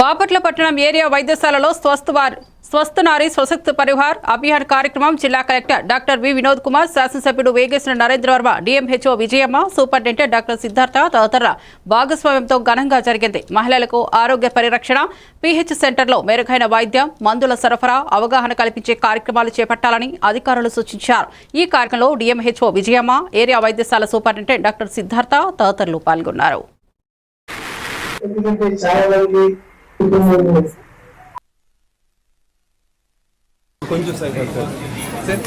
బాపట్ల పట్టణం ఏరియా వైద్యశాలలో స్వస్థవార్ స్వస్థ నారీ స్వశక్తి పరిహార్ అభియాన్ కార్యక్రమం జిల్లా collector doctor V Vinod Kumar శాసనసభ్యుడు Vegeshwara Narendra Varma DMHO Vijayamma superintendent doctor Siddhartha తదితరుల భాగస్వామ్యంతో ఘనంగా జరిగింది. మహిళలకు ఆరోగ్య పరిరక్షణ పీహెచ్ సెంటర్లో మెరుగైన వైద్యం మందుల సరఫరా అవగాహన కల్పించే కార్యక్రమాలు చేపట్టాలని అధికారులు సూచించారు. ఈ కార్యక్రమంలో డిఎంహెచ్ఓ విజయమ్మ ఏరియా వైద్యశాల సూపరింటెండెంట్ డాక్టర్ సిద్ధార్థ తదితరులు పాల్గొన్నారు. ఎందుకంటే చాలా మంది కుటుంబంలో కొంచెం side sir sir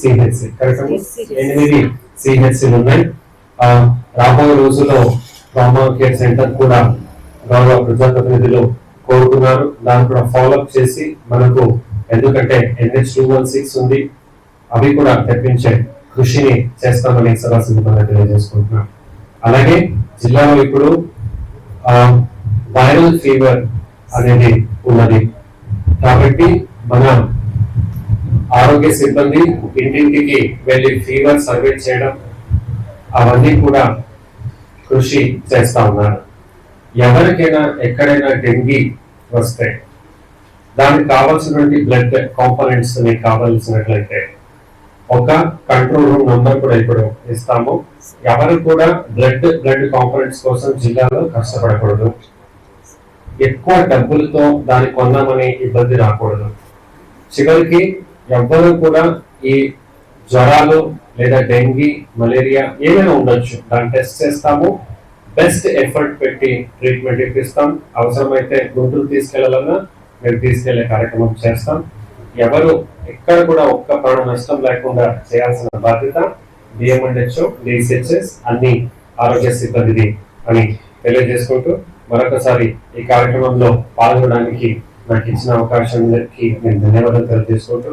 CHC correct ఎనిమిది సిహెచ్సిలు ఉన్నాయి ఆ, రాబోయే రోజుల్లో ట్రామా కేర్ సెంటర్ కూడా గౌరవ ప్రజాప్రతినిధులు కోరుతున్నారు. దాన్ని కూడా ఫాలోఅప్ చేసి మనకు ఎందుకంటే ఎన్హెచ్ టూ వన్ సిక్స్ ఉంది అవి కూడా తెప్పించే కృషిని చేస్తామని సభాసింధంగా తెలియజేసుకుంటున్నాం అలాగే జిల్లాలో ఇప్పుడు వైరల్ ఫీవర్ అనేది ఉన్నది. కాబట్టి మన ఆరోగ్య సిబ్బంది ఇంటింటికి వెళ్ళి ఫీవర్ సర్వే చేయడం అవన్నీ కూడా కృషి చేస్తా ఉన్నారు. ఎవరికైనా ఎక్కడైనా డెంగీ వస్తే దానికి కావాల్సినటువంటి బ్లడ్ కాంపోనెంట్స్ కావాల్సినట్లయితే ఒక కంట్రోల్ రూమ్ నంబర్ కూడా ఇప్పుడు ఇస్తాము. ఎవరు కూడా బ్లడ్ బ్లడ్ కాంపోనెంట్స్ కోసం జిల్లాలో కష్టపడకూడదు. ఎక్కువ డబ్బులతో దాన్ని కొన్నామని ఇబ్బంది రాకూడదు. చివరికి ఎవ్వరు కూడా ఈ జ్వరాలు లేదా డెంగీ మలేరియా ఏమైనా ఉండొచ్చు. దాన్ని టెస్ట్ చేస్తాము. బెస్ట్ ఎఫర్ట్ పెట్టి ట్రీట్మెంట్ ఇప్పిస్తాం. అవసరమైతే గుంటూరు తీసుకెళ్ళాలన్నా మేము తీసుకెళ్ళే కార్యక్రమం చేస్తాం. ఎవరు ఎక్కడ కూడా ఒక్క ప్రాణ నష్టం లేకుండా చేయాల్సిన బాధ్యత డిఎంఎండ్హెచ్ఓ డిసిహెచ్ఎస్ అన్ని ఆరోగ్య సిబ్బందిది అని తెలియజేసుకుంటూ మరొకసారి ఈ కార్యక్రమంలో పాల్గొనడానికి నాకు ఇచ్చిన అవకాశానికి నేను ధన్యవాదాలు తెలియజేసుకుంటూ